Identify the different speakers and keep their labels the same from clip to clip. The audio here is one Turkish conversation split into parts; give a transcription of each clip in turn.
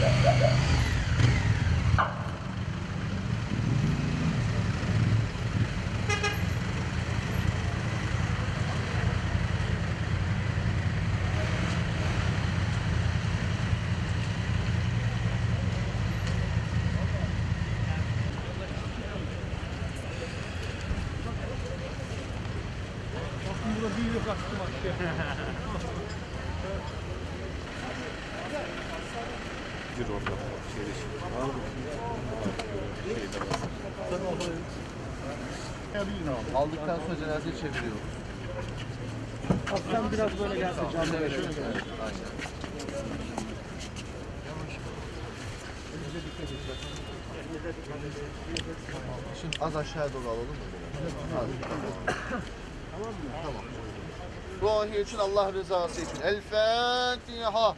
Speaker 1: ビールが詰まって。Aldıktan sonra cenaze çeviriyoruz.
Speaker 2: Sen biraz böyle gelse canlı
Speaker 1: Evet. Aynen. Şimdi az aşağıya doğru alalım mı? biraz? Az. Tamam. Ruhi için Allah rızası için. El Fatiha.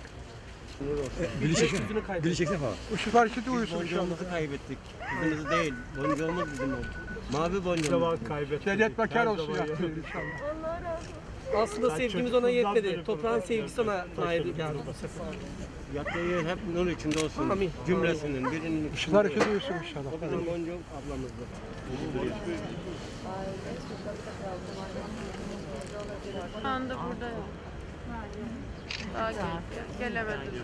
Speaker 3: Dili çeksene. Dili çeksene falan.
Speaker 2: Şu hareketi uyusun inşallah.
Speaker 4: Boncuğumuzu kaybettik. Bizimiz değil. Boncuğumuz bizim oldu. Mavi boncuğumuz.
Speaker 2: Cennet mekan olsun ya.
Speaker 5: Aslında sevgimiz ona yetmedi. Toprağın sevgisi ona nail geldi.
Speaker 4: Yattığı yer hep nur içinde olsun.
Speaker 5: Amin.
Speaker 4: Cümlesinin birinin
Speaker 2: Şu
Speaker 4: içinde.
Speaker 2: hareketi uyusun inşallah.
Speaker 4: O bizim boncuğum ablamızdı.
Speaker 6: Şu anda burada yok. Daha gel, gelemediler.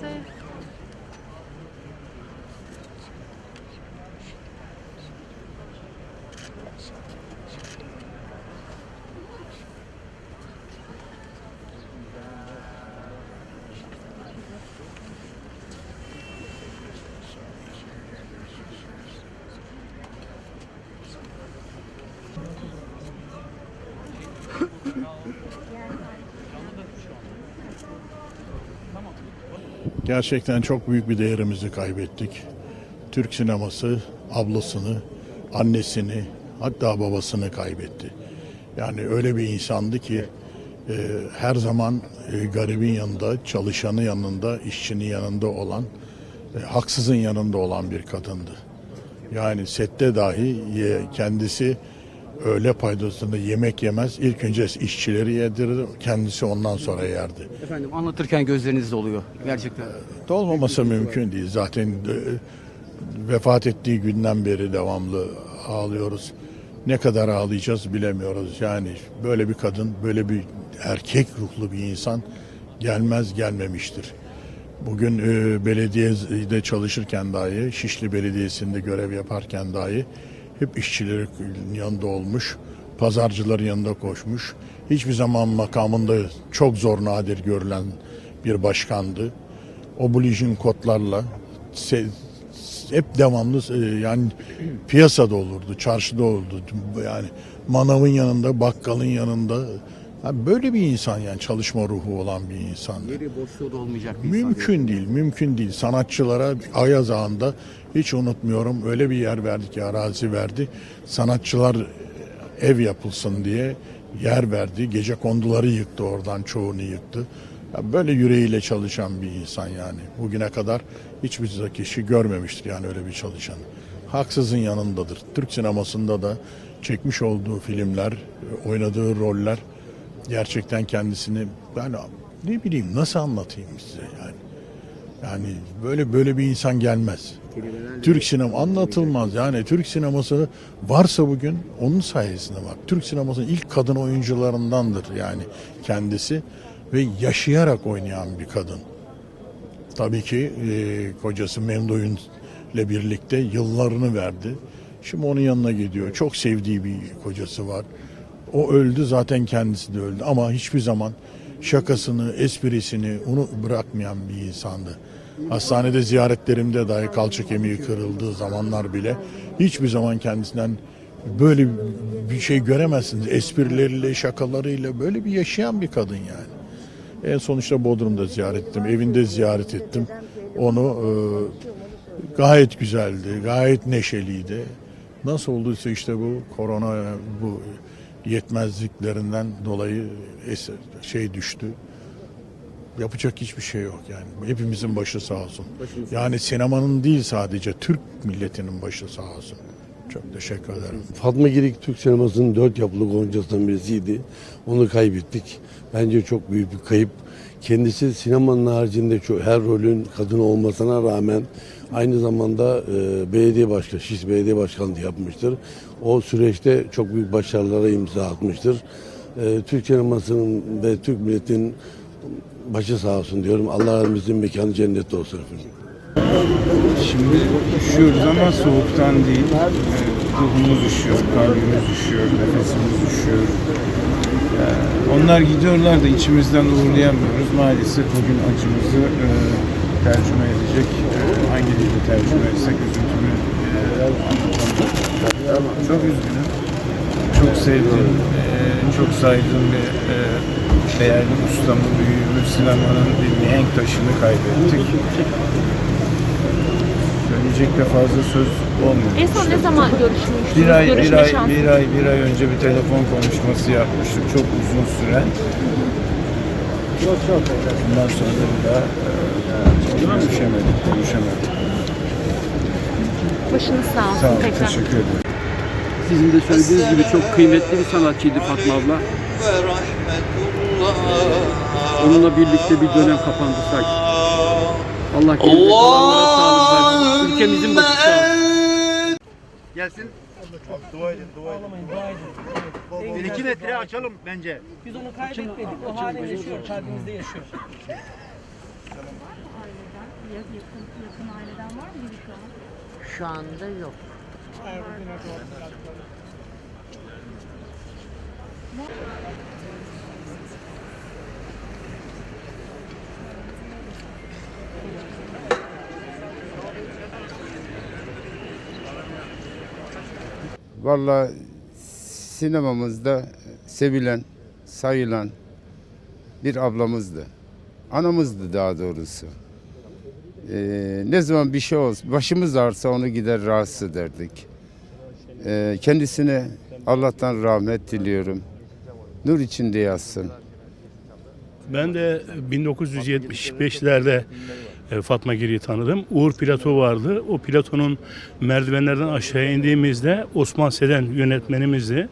Speaker 6: Sev.
Speaker 7: Gerçekten çok büyük bir değerimizi kaybettik. Türk sineması ablasını, annesini, hatta babasını kaybetti. Yani öyle bir insandı ki e, her zaman e, garibin yanında, çalışanı yanında, işçinin yanında olan, e, haksızın yanında olan bir kadındı. Yani sette dahi e, kendisi öğle paydasında yemek yemez. İlk önce işçileri yedirir, kendisi ondan sonra yerdi.
Speaker 3: Efendim anlatırken gözleriniz doluyor. Gerçekten.
Speaker 7: Olmaması mümkün değil. Zaten e, vefat ettiği günden beri devamlı ağlıyoruz. Ne kadar ağlayacağız bilemiyoruz. Yani böyle bir kadın, böyle bir erkek ruhlu bir insan gelmez gelmemiştir. Bugün e, belediyede çalışırken dahi, Şişli Belediyesi'nde görev yaparken dahi hep işçilerin yanında olmuş, pazarcıların yanında koşmuş. Hiçbir zaman makamında çok zor nadir görülen bir başkandı. Obligin kodlarla hep devamlı e, yani piyasada olurdu, çarşıda olurdu. Yani manavın yanında, bakkalın yanında. Böyle bir insan yani çalışma ruhu olan bir insandı.
Speaker 3: Yeri boşluğu da olmayacak bir insan.
Speaker 7: Mümkün değil, mümkün değil. Sanatçılara Ayaz Ağa'nda hiç unutmuyorum öyle bir yer verdi ki arazi verdi. Sanatçılar e, ev yapılsın diye yer verdi. Gece konduları yıktı oradan çoğunu yıktı. Ya böyle yüreğiyle çalışan bir insan yani. Bugüne kadar hiçbir kişi görmemiştir yani öyle bir çalışan. Haksızın yanındadır. Türk sinemasında da çekmiş olduğu filmler, oynadığı roller gerçekten kendisini yani ne bileyim nasıl anlatayım size yani. Yani böyle böyle bir insan gelmez. Türk sinema anlatılmaz. Yani Türk sineması varsa bugün onun sayesinde var. Türk sinemasının ilk kadın oyuncularındandır yani kendisi ve yaşayarak oynayan bir kadın. Tabii ki e, kocası Memduh'un ile birlikte yıllarını verdi. Şimdi onun yanına gidiyor. Çok sevdiği bir kocası var. O öldü zaten kendisi de öldü ama hiçbir zaman şakasını, esprisini onu bırakmayan bir insandı. Hastanede ziyaretlerimde dahi kalça kemiği kırıldığı zamanlar bile hiçbir zaman kendisinden böyle bir şey göremezsiniz. Esprileriyle, şakalarıyla böyle bir yaşayan bir kadın yani. En sonuçta Bodrum'da ziyaret ettim, evinde ziyaret ettim. Onu e, gayet güzeldi, gayet neşeliydi. Nasıl olduysa işte bu korona, bu yetmezliklerinden dolayı şey düştü. Yapacak hiçbir şey yok yani. Hepimizin başı sağ olsun. Yani sinemanın değil sadece Türk milletinin başı sağ olsun. Çok teşekkür ederim.
Speaker 8: Fatma Girik Türk sinemasının dört yapılı goncasından birisiydi. Onu kaybettik. Bence çok büyük bir kayıp. Kendisi sinemanın haricinde çok, her rolün kadın olmasına rağmen aynı zamanda e, belediye başkanı, Şiş Belediye Başkanlığı yapmıştır. O süreçte çok büyük başarılara imza atmıştır. E, Türk sinemasının ve Türk milletinin başı sağ olsun diyorum. Allah rahmetin mekanı cennette olsun efendim.
Speaker 9: Şimdi üşüyoruz ama soğuktan değil. Ee, Ruhumuz üşüyor, kalbimiz üşüyor, nefesimiz üşüyor. Ee, Onlar gidiyorlar da içimizden uğurlayamıyoruz. Maalesef bugün acımızı e, tercüme edecek, e, hangi dilde tercüme etsek üzüntümü e. Çok üzgünüm. Çok sevdiğim, çok saydığım bir değerli ustamı, büyüğümü, sinemanın bir mihenk taşını kaybettik. Söyleyecek de fazla söz olmuyor.
Speaker 10: En son ne zaman görüşmüştünüz?
Speaker 9: Bir ay, bir
Speaker 10: Görüşme
Speaker 9: ay,
Speaker 10: şansı.
Speaker 9: bir ay, bir ay önce bir telefon konuşması yapmıştık. Çok uzun süren. Bundan sonra da bir daha e, görüşemedik, görüşemedik.
Speaker 10: Başınız sağ olsun
Speaker 9: Sağ olun,
Speaker 10: tekrar.
Speaker 9: teşekkür ederim.
Speaker 3: Sizin de söylediğiniz gibi çok kıymetli bir sanatçıydı Fatma abla. Onunla birlikte bir dönem kapandı sanki. Allah geride kalanlara sağlık versin. Ülkemizin başı sağ olsun.
Speaker 4: Gelsin.
Speaker 5: Dua edin, dua edin.
Speaker 4: Bir iki metre açalım bence.
Speaker 5: Biz onu kaybetmedik. O hala yaşıyor, kalbimizde yaşıyor.
Speaker 6: Şu anda yok.
Speaker 9: Valla sinemamızda sevilen, sayılan bir ablamızdı. Anamızdı daha doğrusu. Ee, ne zaman bir şey olsa, başımız ağrısa onu gider rahatsız ederdik. Ee, kendisine Allah'tan rahmet diliyorum. Nur içinde yatsın.
Speaker 11: Ben de 1975'lerde e, Fatma Giri'yi tanıdım. Uğur Plato vardı. O Plato'nun merdivenlerden aşağı indiğimizde Osman Seden yönetmenimizdi.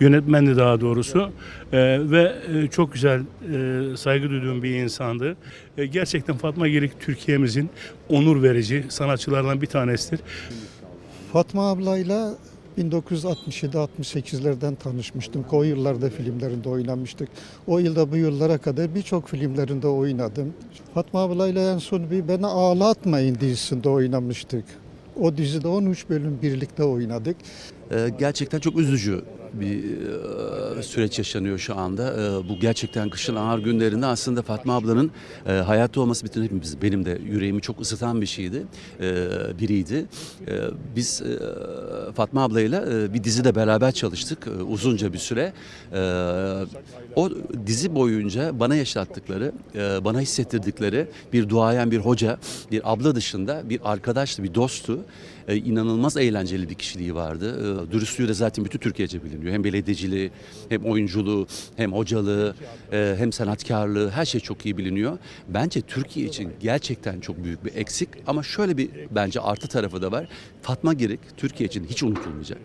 Speaker 11: Yönetmendi daha doğrusu. E, ve e, çok güzel, e, saygı duyduğum bir insandı. E, gerçekten Fatma Girik Türkiye'mizin onur verici sanatçılardan bir tanesidir.
Speaker 2: Fatma ablayla 1967-68'lerden tanışmıştım. O yıllarda filmlerinde oynamıştık. O yılda bu yıllara kadar birçok filmlerinde oynadım. Fatma ablayla en son bir Beni Ağlatmayın dizisinde oynamıştık. O dizide 13 bölüm birlikte oynadık.
Speaker 3: Ee, gerçekten çok üzücü bir e, süreç yaşanıyor şu anda. Ee, bu gerçekten kışın ağır günlerinde aslında Fatma ablanın e, hayatta olması bütün hepimiz benim de yüreğimi çok ısıtan bir şeydi. e, biriydi. E, biz e, Fatma ablayla e, bir dizide beraber çalıştık e, uzunca bir süre. E, o dizi boyunca bana yaşattıkları, e, bana hissettirdikleri bir duayen bir hoca, bir abla dışında bir arkadaştı, bir dosttu. E, inanılmaz eğlenceli bir kişiliği vardı. E, dürüstlüğü de zaten bütün Türkiye'ce biliniyor. Hem belediyeciliği, hem oyunculuğu, hem hocalığı, e, hem sanatkarlığı her şey çok iyi biliniyor. Bence Türkiye için gerçekten çok büyük bir eksik ama şöyle bir bence artı tarafı da var. Fatma Girik Türkiye için hiç unutulmayacak.